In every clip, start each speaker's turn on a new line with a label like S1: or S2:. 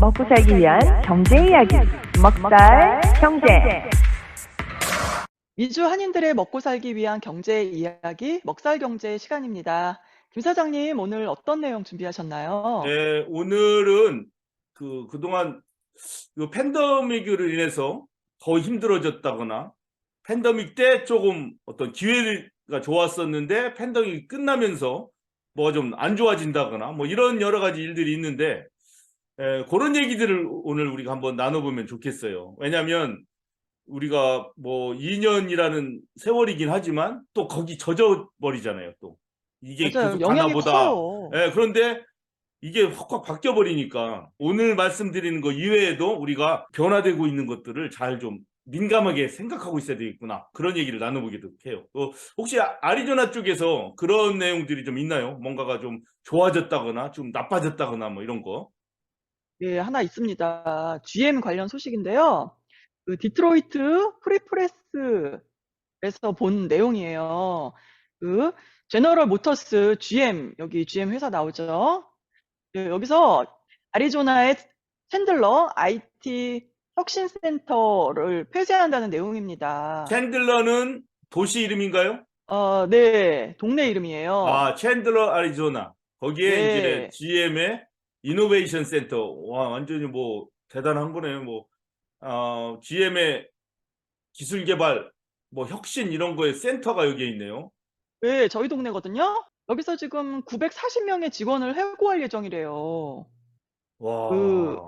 S1: 먹고 살기 위한 경제 이야기. 먹살 경제.
S2: 미주 한인들의 먹고 살기 위한 경제 이야기, 먹살 경제 시간입니다. 김 사장님, 오늘 어떤 내용 준비하셨나요?
S3: 네, 오늘은 그, 그동안 그 팬데믹으로 인해서 더 힘들어졌다거나 팬데믹 때 조금 어떤 기회가 좋았었는데 팬데믹이 끝나면서 뭐가 좀안 좋아진다거나 뭐 이런 여러 가지 일들이 있는데 에, 그런 얘기들을 오늘 우리가 한번 나눠보면 좋겠어요. 왜냐하면 우리가 뭐 2년이라는 세월이긴 하지만 또 거기 젖어버리잖아요. 또 이게
S2: 맞아요.
S3: 계속 가나보다. 예, 그런데 이게 확확 바뀌어 버리니까 오늘 말씀드리는 거 이외에도 우리가 변화되고 있는 것들을 잘 좀 민감하게 생각하고 있어야 되겠구나. 그런 얘기를 나눠보기도 해요. 어, 혹시 아- 아리조나 쪽에서 그런 내용들이 좀 있나요? 뭔가가 좀 좋아졌다거나 좀 나빠졌다거나 뭐 이런 거.
S2: 예, 하나 있습니다. GM 관련 소식인데요. 그 디트로이트 프리프레스에서 본 내용이에요. 그 제너럴 모터스 GM 여기 GM 회사 나오죠. 예, 여기서 아리조나의 챈들러 IT 혁신센터를 폐쇄한다는 내용입니다.
S3: 챈들러는 도시 이름인가요?
S2: 어, 네, 동네 이름이에요.
S3: 아, 챈들러 아리조나. 거기에
S2: 네.
S3: 이제 GM의 이노베이션 센터. 와, 완전히 뭐 대단한 거네요. 뭐 어, GM의 기술 개발, 뭐 혁신 이런 거에 센터가 여기에 있네요.
S2: 네, 저희 동네거든요. 여기서 지금 940명의 직원을 해고할 예정이래요.
S3: 와.
S2: 그-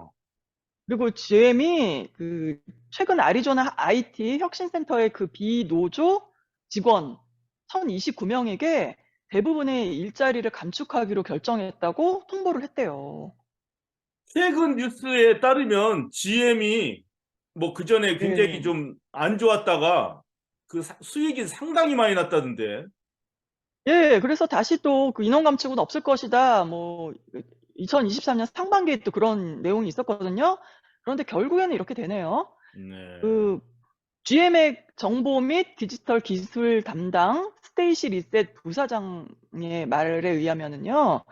S2: 그리고 GM이 그 최근 아리조나 IT 혁신센터의 그 비노조 직원 1029명에게 대부분의 일자리를 감축하기로 결정했다고 통보를 했대요.
S3: 최근 뉴스에 따르면 GM이 뭐 그 전에 굉장히
S2: 네.
S3: 좀 안 좋았다가 그 사- 수익이 상당히 많이 났다던데.
S2: 예, 그래서 다시 또 그 인원 감축은 없을 것이다. 뭐 2023년 상반기에 또 그런 내용이 있었거든요. 그런데 결국에는 이렇게 되네요.
S3: 네.
S2: 그 GM의 정보 및 디지털 기술 담당 스테이시 리셋 부사장의 말에 의하면은요,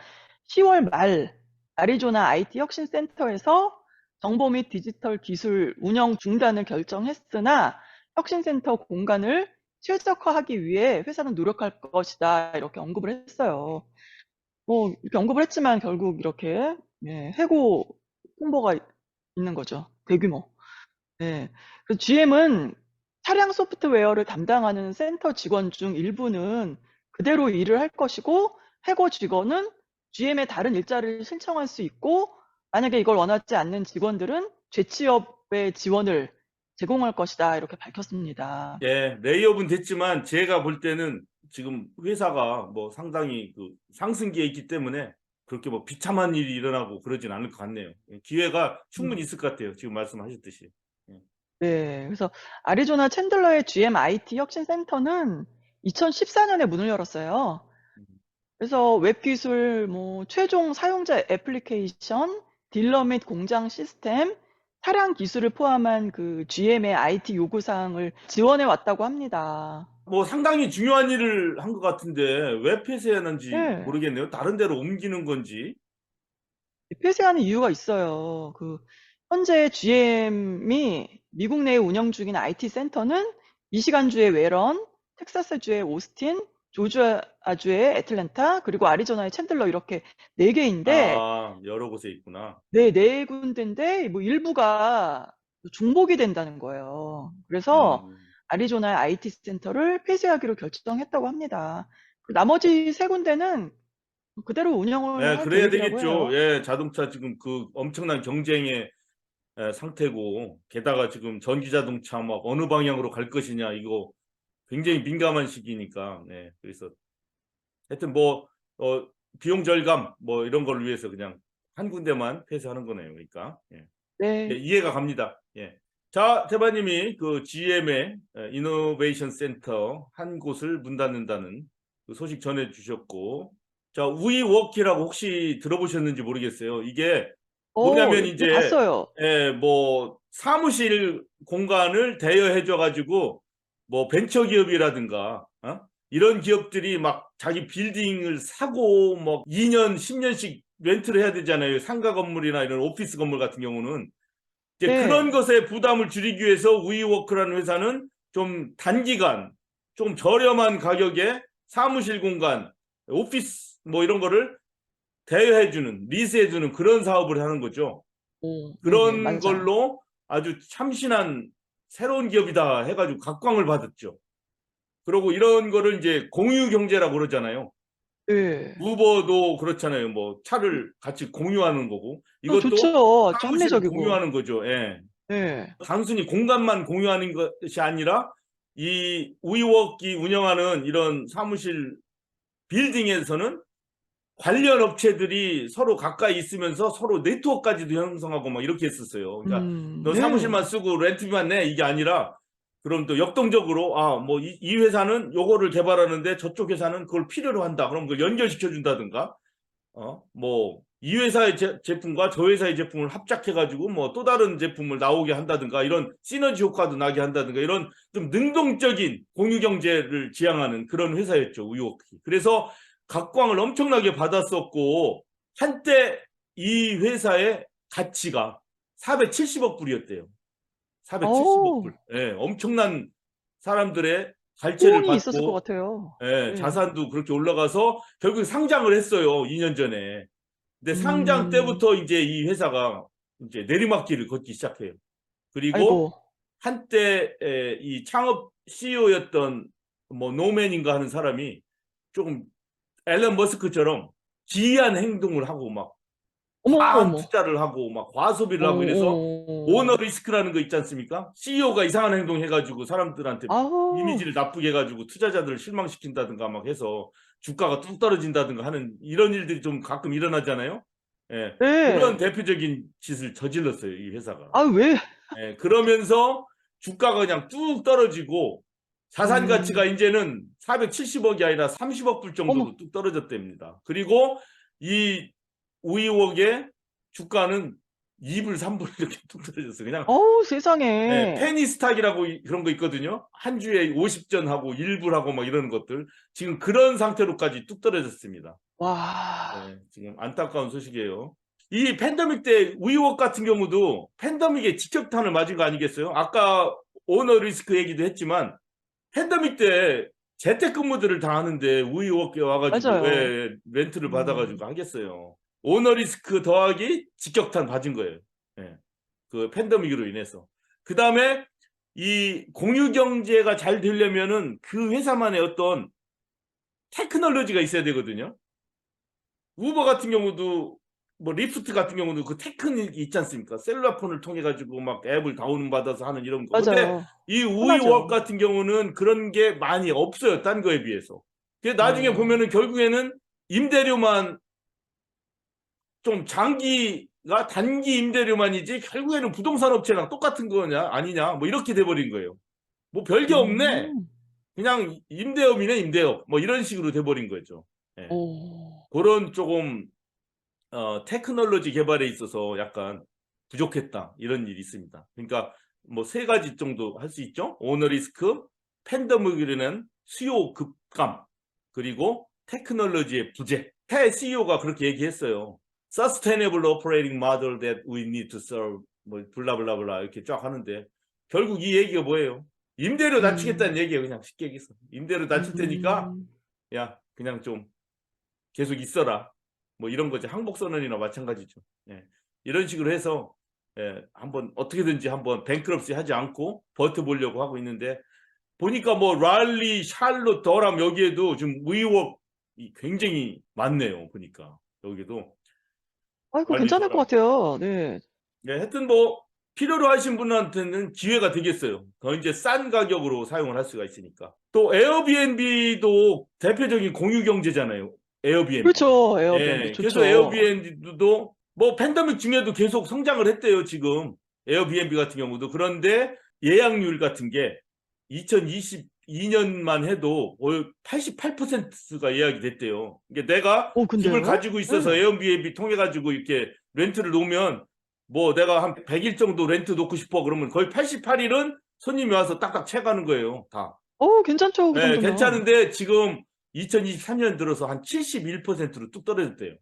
S2: 10월 말 아리조나 IT 혁신 센터에서 정보 및 디지털 기술 운영 중단을 결정했으나 혁신센터 공간을 최적화하기 위해 회사는 노력할 것이다 이렇게 언급을 했어요. 뭐 이렇게 언급을 했지만 결국 이렇게 예, 해고 홍보가 있는 거죠. 대규모. 네. 그 GM은 차량 소프트웨어를 담당하는 센터 직원 중 일부는 그대로 일을 할 것이고 해고 직원은 GM의 다른 일자리를 신청할 수 있고 만약에 이걸 원하지 않는 직원들은 재취업의 지원을 제공할 것이다 이렇게 밝혔습니다.
S3: 예, 레이업은 됐지만 제가 볼 때는 지금 회사가 뭐 상당히 그 상승기에 있기 때문에 그렇게 뭐 비참한 일이 일어나고 그러진 않을 것 같네요. 예, 기회가 충분히 있을 것 같아요. 지금 말씀하셨듯이.
S2: 네, 그래서 아리조나 챈들러의 GM IT 혁신 센터는 2014년에 문을 열었어요. 그래서 웹 기술, 뭐 최종 사용자 애플리케이션, 딜러 및 공장 시스템, 차량 기술을 포함한 그 GM의 IT 요구 사항을 지원해 왔다고 합니다.
S3: 뭐 상당히 중요한 일을 한 것 같은데 왜 폐쇄하는지
S2: 네.
S3: 모르겠네요. 다른 데로 옮기는 건지.
S2: 폐쇄하는 이유가 있어요. 그 현재 GM이 미국 내에 운영 중인 IT 센터는 미시간주의 웨런, 텍사스주의 오스틴, 조지아주의 애틀랜타, 그리고 아리조나의 챈들러 이렇게 네 개인데
S3: 아, 여러 곳에 있구나.
S2: 네, 네 군데인데 뭐 일부가 중복이 된다는 거예요. 그래서
S3: 음,
S2: 아리조나의 IT 센터를 폐쇄하기로 결정했다고 합니다. 그 나머지 세 군데는 그대로 운영을
S3: 네,
S2: 할
S3: 그래야 되겠죠.
S2: 해요.
S3: 예, 자동차 지금 그 엄청난 경쟁의 에, 상태고 게다가 지금 전기 자동차 막 어느 방향으로 갈 것이냐 이거 굉장히 민감한 시기니까. 네, 그래서 하여튼 뭐 어, 비용 절감 뭐 이런 걸 위해서 그냥 한 군데만 폐쇄하는 거네요. 그러니까. 예.
S2: 네.
S3: 예, 이해가 갑니다. 예. 자, 대바님이 그 GM의 이노베이션 센터 한 곳을 문 닫는다는 그 소식 전해 주셨고, 자, 우이워키라고 혹시 들어보셨는지 모르겠어요. 이게 뭐냐면
S2: 어,
S3: 이제-
S2: 봤어요.
S3: 예, 뭐 사무실 공간을 대여해 줘 가지고 뭐 벤처 기업이라든가 어? 이런 기업들이 막 자기 빌딩을 사고 뭐 2년, 10년씩 렌트를 해야 되잖아요. 상가 건물이나 이런 오피스 건물 같은 경우는 이제
S2: 네.
S3: 그런 것에 부담을 줄이기 위해서 우이워크라는 회사는 좀 단기간 좀 저렴한 가격에 사무실 공간, 오피스 뭐 이런 거를 대여해주는 리스해주는 그런 사업을 하는 거죠.
S2: 오,
S3: 그런
S2: 맞아요.
S3: 걸로 아주 참신한 새로운 기업이다 해가지고 각광을 받았죠. 그리고 이런 거를 이제 공유 경제라고 그러잖아요.
S2: 네.
S3: 우버도 그렇잖아요. 뭐 차를 같이 공유하는 거고
S2: 어,
S3: 이것도
S2: 합리적이고.
S3: 공유하는 거죠. 예.
S2: 네.
S3: 단순히 공간만 공유하는 것이 아니라 이 우이워크이 운영하는 이런 사무실 빌딩에서는 관련 업체들이 서로 가까이 있으면서 서로 네트워크까지도 형성하고 막 이렇게 했었어요. 그러니까
S2: 음,
S3: 너
S2: 네.
S3: 사무실만 쓰고 렌트비만 내 이게 아니라 그럼 또 역동적으로 아 뭐 이 회사는 요거를 개발하는데 저쪽 회사는 그걸 필요로 한다. 그럼 그걸 연결시켜 준다든가 어뭐 이 회사의 제, 제품과 저 회사의 제품을 합작해 가지고 뭐 또 다른 제품을 나오게 한다든가 이런 시너지 효과도 나게 한다든가 이런 좀 능동적인 공유 경제를 지향하는 그런 회사였죠 우이워크. 그래서 각광을 엄청나게 받았었고 한때 이 회사의 가치가 470억 불이었대요. 470억
S2: 오.
S3: 불. 예, 엄청난 사람들의 갈채를
S2: 호응이 있었을 것
S3: 받고
S2: 같아요.
S3: 예,
S2: 네.
S3: 자산도 그렇게 올라가서 결국 상장을 했어요. 2년 전에. 근데 상장
S2: 음.
S3: 때부터 이제 이 회사가 이제 내리막길을 걷기 시작해요. 그리고
S2: 아이고.
S3: 한때 에, 이 창업 CEO였던 뭐 노맨인가 하는 사람이 조금 앨런 머스크처럼 기이한 행동을 하고 막
S2: 어머,
S3: 과한
S2: 어머.
S3: 투자를 하고 막 과소비를 하고 이래서
S2: 오.
S3: 오너 리스크라는 거 있지 않습니까? CEO가 이상한 행동 해가지고 사람들한테
S2: 아우.
S3: 이미지를 나쁘게 해가지고 투자자들을 실망시킨다든가 막 해서 주가가 뚝 떨어진다든가 하는 이런 일들이 좀 가끔 일어나잖아요. 예.
S2: 네.
S3: 그런 대표적인 짓을 저질렀어요, 이 회사가.
S2: 아, 왜?
S3: 예, 그러면서 주가가 그냥 뚝 떨어지고 자산
S2: 음.
S3: 가치가 이제는 470억이 아니라 30억 불 정도로
S2: 어머.
S3: 뚝 떨어졌답니다. 그리고 이 우이웍의 주가는 2불, 3불 이렇게 뚝 떨어졌어요. 그냥
S2: 어우, 세상에.
S3: 네, 페니스탁이라고 이- 그런 거 있거든요. 한 주에 50전 하고 1불 하고 막 이런 것들. 지금 그런 상태로까지 뚝 떨어졌습니다.
S2: 와.
S3: 네, 지금 안타까운 소식이에요. 이 팬데믹 때 우이웍 같은 경우도 팬데믹에 직격탄을 맞은 거 아니겠어요? 아까 오너 리스크 얘기도 했지만 팬데믹 때 재택근무들을 다 하는데 우이웍에 와가지고
S2: 맞아요.
S3: 왜 렌트를
S2: 음.
S3: 받아가지고 하겠어요. 오너 리스크 더하기 직격탄 맞은 거예요. 예. 그 팬데믹으로 인해서. 그 다음에 이 공유 경제가 잘 되려면은 그 회사만의 어떤 테크놀로지가 있어야 되거든요. 우버 같은 경우도 뭐 리프트 같은 경우도 그 테크닉이 있지 않습니까? 셀룰라폰을 통해 가지고 막 앱을 다운 받아서 하는 이런 거. 근데
S2: 맞아요.
S3: 이
S2: 편하죠.
S3: 우이웍 같은 경우는 그런 게 많이 없어요. 딴 거에 비해서. 근데 나중에
S2: 어.
S3: 보면은 결국에는 임대료만 좀 장기가 단기 임대료만이지 결국에는 부동산 업체랑 똑같은 거냐 아니냐 뭐 이렇게 돼 버린 거예요. 뭐 별게 없네.
S2: 음.
S3: 그냥 임대업이네 임대업 뭐 이런 식으로 돼 버린 거죠.
S2: 오.
S3: 그런 조금 어, 테크놀로지 개발에 있어서 약간 부족했다 이런 일이 있습니다. 그러니까 뭐 세 가지 정도 할 수 있죠. 오너 리스크, 팬데믹이라는 수요 급감, 그리고 테크놀로지의 부재. 태 CEO가 그렇게 얘기했어요. Sustainable operating model that we need to serve. 뭐 블라블라블라 이렇게 쫙 하는데 결국 이 얘기가 뭐예요? 임대료 낮추겠다는 얘기예요. 그냥 쉽게 얘기해서 임대료 낮출 테니까
S2: 음.
S3: 야 그냥 좀 계속 있어라 뭐 이런 거지 항복 선언이나 마찬가지죠 예. 이런 식으로 해서 예, 한번 어떻게든지 한번 뱅크럽시 하지 않고 버텨보려고 하고 있는데 보니까 뭐 랄리 샬롯 더람 여기에도 지금 의혹이 굉장히 많네요 보니까 여기도
S2: 아이고, 괜찮을 것. 같아요. 네.
S3: 예, 하여튼 뭐 필요로 하신 분한테는 기회가 되겠어요. 더 이제 싼 가격으로 사용을 할 수가 있으니까. 또 에어비앤비도 대표적인 공유 경제잖아요. 에어비앤비.
S2: 그렇죠. 에어비앤비
S3: 예,
S2: 좋죠.
S3: 그래서 에어비앤비도 뭐 팬데믹 중에도 계속 성장을 했대요, 지금. 에어비앤비 같은 경우도. 그런데 예약률 같은 게 2022년만 해도 88%가 예약이 됐대요. 이게 내가
S2: 어, 근데요?
S3: 집을 가지고 있어서
S2: 네.
S3: 에어비앤비 통해 가지고 이렇게 렌트를 놓으면 뭐 내가 한 100일 정도 렌트 놓고 싶어 그러면 거의 88일은 손님이 와서 딱딱 채가는 거예요, 다.
S2: 어, 괜찮죠. 그
S3: 네,
S2: 정도면.
S3: 괜찮은데 지금 2023년 들어서 한 71%로 뚝 떨어졌대요.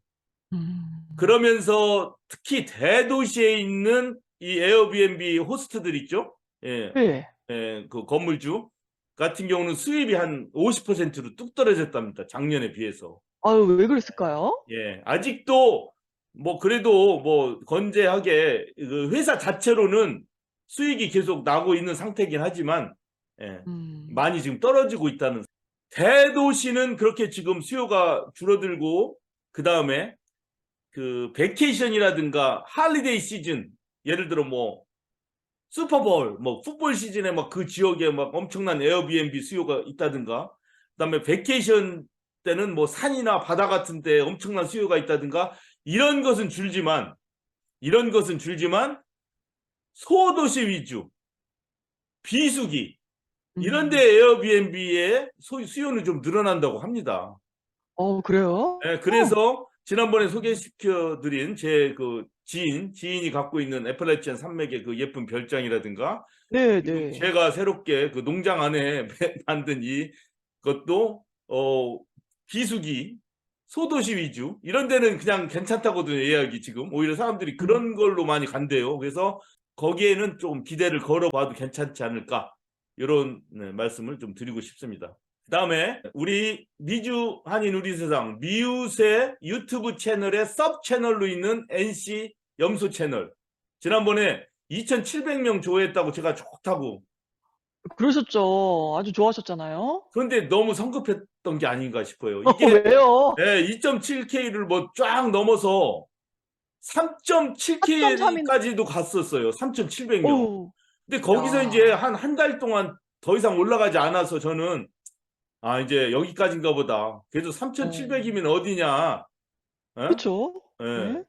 S2: 음.
S3: 그러면서 특히 대도시에 있는 이 에어비앤비 호스트들 있죠? 예,
S2: 네.
S3: 예, 그 건물주 같은 경우는 수입이 한 50%로 뚝 떨어졌답니다. 작년에 비해서.
S2: 아유, 왜 그랬을까요?
S3: 예, 아직도 뭐 그래도 뭐 건재하게 그 회사 자체로는 수익이 계속 나고 있는 상태긴 하지만 예,
S2: 음.
S3: 많이 지금 떨어지고 있다는 대도시는 그렇게 지금 수요가 줄어들고 그 다음에 그 베케이션이라든가 할리데이 시즌 예를 들어 뭐 슈퍼볼 뭐 풋볼 시즌에 막 그 지역에 막 엄청난 에어비앤비 수요가 있다든가 그 다음에 베케이션 때는 뭐 산이나 바다 같은 데 엄청난 수요가 있다든가 이런 것은 줄지만 이런 것은 줄지만 소도시 위주 비수기 이런 데 에어비앤비의 소- 수요는 좀 늘어난다고 합니다.
S2: 어, 그래요?
S3: 예, 그래서 지난번에 소개시켜드린 제 그 지인, 지인이 갖고 있는 애플레치안 산맥의 그 예쁜 별장이라든가
S2: 네, 네.
S3: 제가 새롭게 그 농장 안에 만든 이 것도 어 비수기 소도시 위주 이런 데는 그냥 괜찮다거든요 예약이 지금 오히려 사람들이 그런 걸로 많이 간대요 그래서 거기에는 좀 기대를 걸어봐도 괜찮지 않을까 이런 네, 말씀을 좀 드리고 싶습니다 그 다음에 우리 미주 한인 우리 세상 미우새 유튜브 채널의 섭 채널로 있는 NC 염소 채널 지난번에 2,700명 조회했다고 제가 좋다고
S2: 그러셨죠. 아주 좋아하셨잖아요.
S3: 그런데 너무 성급했던 게 아닌가 싶어요.
S2: 어,
S3: 이게
S2: 왜요?
S3: 예, 2.7K를 뭐 쫙 넘어서 3.7K까지도 갔었어요. 3,700명.
S2: 오,
S3: 근데 거기서
S2: 야.
S3: 이제 한 한 달 동안 더 이상 올라가지 않아서 저는 아 이제 여기까지인가 보다. 그래도 3,700이면 어디냐? 예?
S2: 그렇죠.
S3: 예.
S2: 네.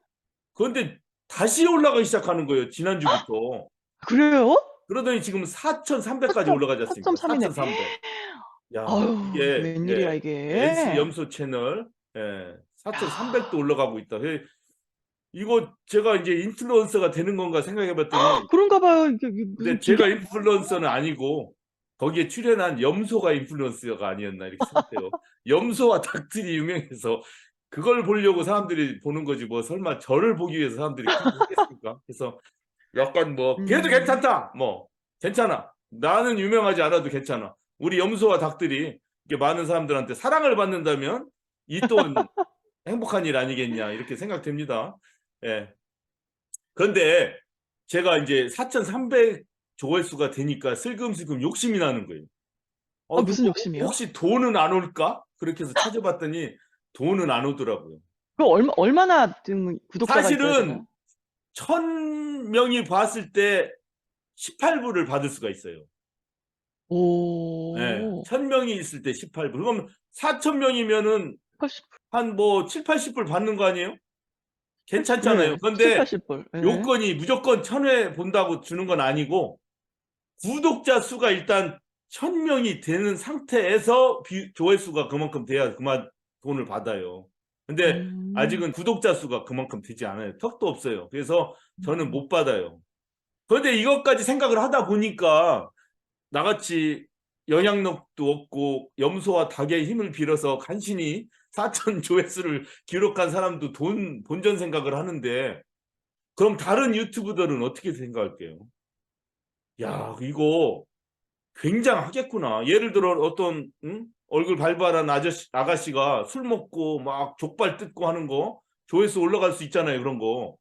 S3: 그런데 다시 올라가기 시작하는 거예요. 지난주부터.
S2: 그래요?
S3: 그러더니 지금 4,300까지 올라가지 않습니까?
S2: 4.3 이네.
S3: 4,300. 야,
S2: 아유,
S3: 이게
S2: 웬일이야,
S3: 예,
S2: 이게.
S3: NC 염소 채널 예, 4,300도 올라가고 있다. 예, 이거 제가 이제 인플루언서가 되는 건가 생각해 봤더니
S2: 그런가 봐요. 이게, 이게
S3: 근데
S2: 무슨
S3: 제가
S2: 기가-
S3: 인플루언서는 아니고 거기에 출연한 염소가 인플루언서가 아니었나 이렇게 생각해요. 염소와 닭들이 유명해서 그걸 보려고 사람들이 보는 거지 뭐 설마 저를 보기 위해서 사람들이 그렇겠습니까? 그래서 약간 뭐 그래도
S2: 음.
S3: 괜찮다. 뭐 괜찮아. 나는 유명하지 않아도 괜찮아. 우리 염소와 닭들이 이렇게 많은 사람들한테 사랑을 받는다면 이 또한 행복한 일 아니겠냐 이렇게 생각됩니다. 예. 그런데 제가 이제 4,300 조회수가 되니까 슬금슬금 욕심이 나는 거예요. 어,
S2: 아, 무슨 욕심이요?
S3: 혹시 돈은 안 올까? 그렇게 해서 찾아봤더니 돈은 안 오더라고요.
S2: 그 얼마 얼마나 좀 구독자가
S3: 사실은? 천 명이 봤을 때 18불을 받을 수가 있어요.
S2: 오.
S3: 네, 천 명이 있을 때 18불. 그럼 4천 명이면은
S2: 80,
S3: 한뭐 7, 80불 받는 거 아니에요? 괜찮잖아요.
S2: 네,
S3: 그런데
S2: 7, 80불. 네.
S3: 요건이 무조건 천 회 본다고 주는 건 아니고 구독자 수가 일단 천 명이 되는 상태에서 비- 조회수가 그만큼 돼야 그만 돈을 받아요. 근데
S2: 음.
S3: 아직은 구독자 수가 그만큼 되지 않아요. 턱도 없어요. 그래서 저는
S2: 음.
S3: 못 받아요. 그런데 이것까지 생각을 하다 보니까 나같이 영향력도 없고 염소와 닭의 힘을 빌어서 간신히 4천 조회수를 기록한 사람도 돈 본전 생각을 하는데 그럼 다른 유튜브들은 어떻게 생각할게요? 야 이거 굉장하겠구나. 예를 들어 어떤 응? 얼굴 발발한 아저씨 아가씨가 술 먹고 막 족발 뜯고 하는 거 조회수 올라갈 수 있잖아요. 그런 거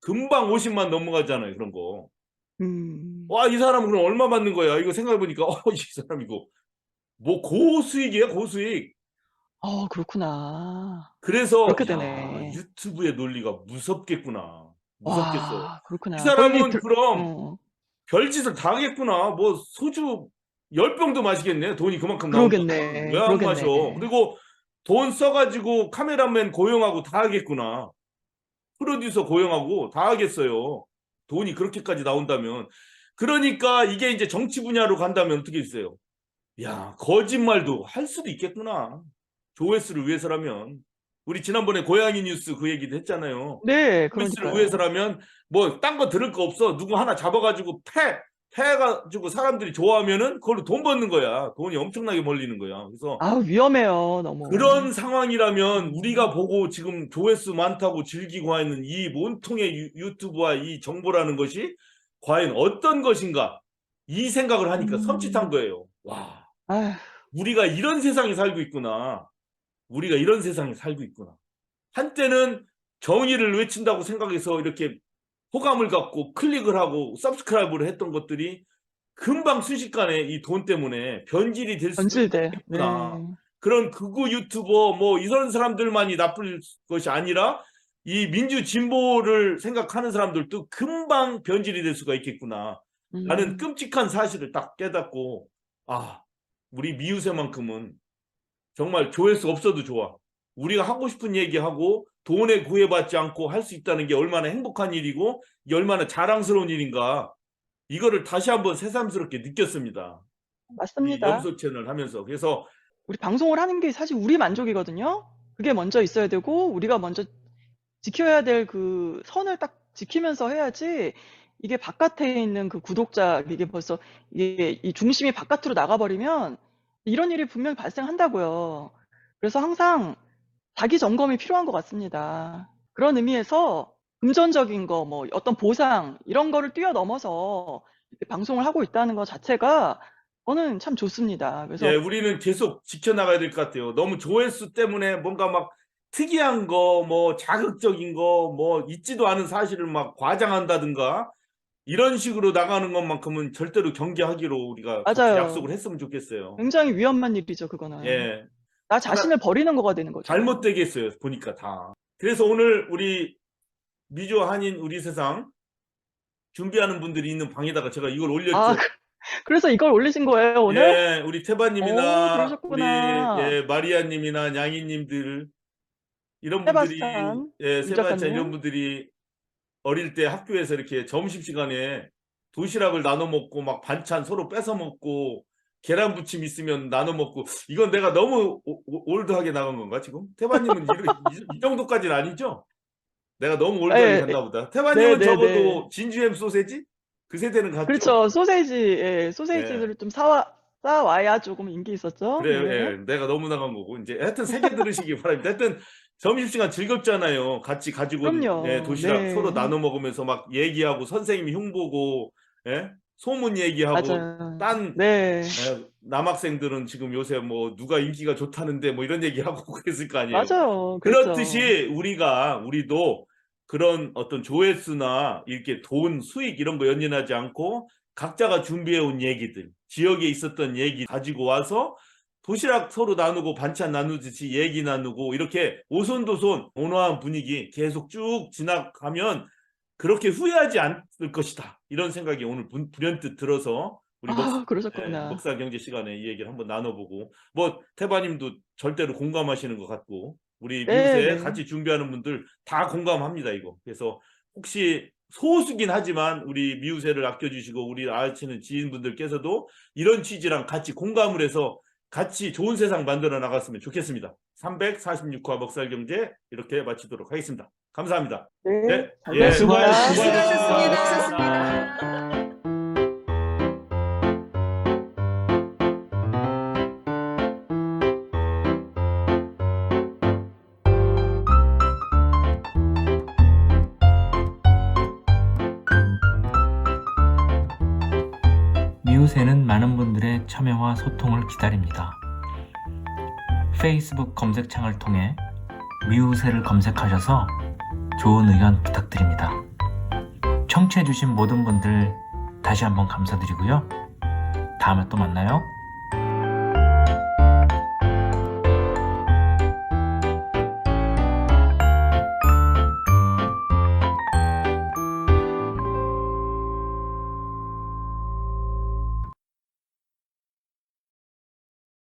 S3: 금방 50만 넘어가잖아요. 그런 거.
S2: 음.
S3: 와, 이 사람 그럼 얼마 받는 거야? 이거 생각해 보니까, 어, 이 사람 이거, 뭐, 고수익이야, 고수익.
S2: 아, 그렇구나.
S3: 그래서,
S2: 그렇게
S3: 야,
S2: 되네.
S3: 유튜브의 논리가 무섭겠구나. 무섭겠어.
S2: 와, 그렇구나.
S3: 이 사람은
S2: 거기 들-
S3: 그럼
S2: 어,
S3: 별짓을 다 하겠구나. 뭐, 소주 10 병도 마시겠네. 돈이 그만큼 나오면.
S2: 그러겠네.
S3: 왜안
S2: 그러겠네.
S3: 마셔? 그리고 돈 써 가지고 카메라맨 고용하고 다 하겠구나. 프로듀서 고용하고 다 하겠어요. 돈이 그렇게까지 나온다면. 그러니까 이게 이제 정치 분야로 간다면 어떻게 있어요? 야, 거짓말도 할 수도 있겠구나. 조회수를 위해서라면. 우리 지난번에 고양이 뉴스 그 얘기도 했잖아요.
S2: 네,
S3: 조회수를
S2: 그러니까요.
S3: 위해서라면 뭐 딴 거 들을 거 없어. 누구 하나 잡아가지고 패 해가지고 사람들이 좋아하면은 그걸로 돈 버는 거야. 돈이 엄청나게 벌리는 거야. 그래서
S2: 아 위험해요 너무.
S3: 그런 상황이라면 우리가 보고 지금 조회수 많다고 즐기고 있는 이 온통의 유- 유튜브와 이 정보라는 것이 과연 어떤 것인가 이 생각을 하니까
S2: 음.
S3: 섬찟한 거예요. 와,
S2: 아휴,
S3: 우리가 이런 세상에 살고 있구나. 우리가 이런 세상에 살고 있구나. 한때는 정의를 외친다고 생각해서 이렇게 호감을 갖고 클릭을 하고 서브스크라이브를 했던 것들이 금방 순식간에 이 돈 때문에 변질이 될수
S2: 변질돼. 네.
S3: 있구나. 그런 극우 유튜버 뭐 이런 사람들만이 나쁠 것이 아니라 이 민주 진보를 생각하는 사람들도 금방 변질이 될 수가 있겠구나.
S2: 음.
S3: 나는 끔찍한 사실을 딱 깨닫고 아 우리 미우새만큼은 정말 조회수 없어도 좋아. 우리가 하고 싶은 얘기하고 돈에 구애받지 않고 할 수 있다는 게 얼마나 행복한 일이고 얼마나 자랑스러운 일인가 이거를 다시 한번 새삼스럽게 느꼈습니다. 이
S2: 맞습니다.
S3: 염소 채널 하면서 그래서
S2: 우리 방송을 하는 게 사실 우리 만족이거든요. 그게 먼저 있어야 되고 우리가 먼저 지켜야 될 그 선을 딱 지키면서 해야지 이게 바깥에 있는 그 구독자 이게 벌써 이게 이 중심이 바깥으로 나가버리면 이런 일이 분명히 발생한다고요. 그래서 항상 자기 점검이 필요한 것 같습니다. 그런 의미에서 금전적인 거, 뭐 어떤 보상 이런 거를 뛰어넘어서 방송을 하고 있다는 것 자체가 저는 참 좋습니다. 그래서
S3: 예, 우리는 계속 지켜나가야 될 것 같아요. 너무 조회수 때문에 뭔가 막 특이한 거, 뭐 자극적인 거, 뭐 있지도 않은 사실을 막 과장한다든가 이런 식으로 나가는 것만큼은 절대로 경계하기로 우리가
S2: 맞아요.
S3: 약속을 했으면 좋겠어요.
S2: 굉장히 위험한 일이죠, 그거는.
S3: 예,
S2: 나 자신을 버리는 거가 되는 거죠.
S3: 잘못되게 했어요. 보니까 다. 그래서 오늘 우리 미주 한인 우리 세상 준비하는 분들이 있는 방에다가 제가 이걸 올렸죠.
S2: 아, 그- 그래서 이걸 올리신 거예요, 오늘?
S3: 예, 우리 태바님이나
S2: 그러셨구나.
S3: 우리 예, 마리아님이나 양이님들 이런 분들이
S2: 세바스찬,
S3: 예, 세바스찬
S2: 작가님.
S3: 이런 분들이 어릴 때 학교에서 이렇게 점심 시간에 도시락을 나눠 먹고 막 반찬 서로 뺏어 먹고 계란 부침 있으면 나눠 먹고 이건 내가 너무 오- 오- 올드하게 나간 건가 지금? 태바님은 이, 이- 이 정도까지는 아니죠? 내가 너무 올드하게
S2: 네,
S3: 갔나 보다. 태바님은
S2: 네, 네,
S3: 적어도
S2: 네.
S3: 진주햄 소세지 그 세대는 갔죠.
S2: 그렇죠. 소세지, 예, 소세지를 좀 사와, 싸와야 조금 인기 있었죠.
S3: 그래요,
S2: 네.
S3: 예. 내가 너무 나간 거고. 이제 하여튼 세개 들으시기 바랍니다. 하여튼 점심시간 즐겁잖아요. 같이 가지고
S2: 그럼요.
S3: 예, 도시락
S2: 네.
S3: 서로 나눠 먹으면서 막 얘기하고 선생님이 흉보고 예? 소문 얘기하고
S2: 맞아요.
S3: 딴
S2: 네.
S3: 예, 남학생들은 지금 요새 뭐 누가 인기가 좋다는데 뭐 이런 얘기하고 그랬을 거 아니에요.
S2: 맞아요.
S3: 그렇듯이 우리가 우리도 그런 어떤 조회수나 이렇게 돈 수익 이런 거 연연하지 않고 각자가 준비해 온 얘기들 지역에 있었던 얘기 가지고 와서 도시락 서로 나누고 반찬 나누듯이 얘기 나누고 이렇게 오손도손 온화한 분위기 계속 쭉 지나가면 그렇게 후회하지 않을 것이다 이런 생각이 오늘 분- 불현듯 들어서 우리
S2: 아,
S3: 먹,
S2: 그러셨구나.
S3: 예, 경제 시간에 이 얘기를 한번 나눠보고 뭐 태바님도 절대로 공감하시는 것 같고 우리
S2: 네,
S3: 미우새
S2: 네.
S3: 같이 준비하는 분들 다 공감합니다 이거 그래서 혹시 소수긴 하지만 우리 미우새를 아껴주시고 우리 아치는 지인분들께서도 이런 취지랑 같이 공감을 해서 같이 좋은 세상 만들어 나갔으면 좋겠습니다 346화 먹살경제 이렇게 마치도록 하겠습니다 감사합니다
S2: 네.
S3: 네,
S2: 잘
S3: 예,
S2: 들었습니다.
S3: 수고하셨습니다.
S4: 수고하셨습니다.
S5: 미우새는 많은 분들의 참여와 소통을 기다립니다. 페이스북 검색창을 통해 미우새를 검색하셔서 좋은 의견 부탁드립니다. 청취해주신 모든 분들 다시 한번 감사드리고요. 다음에 또 만나요.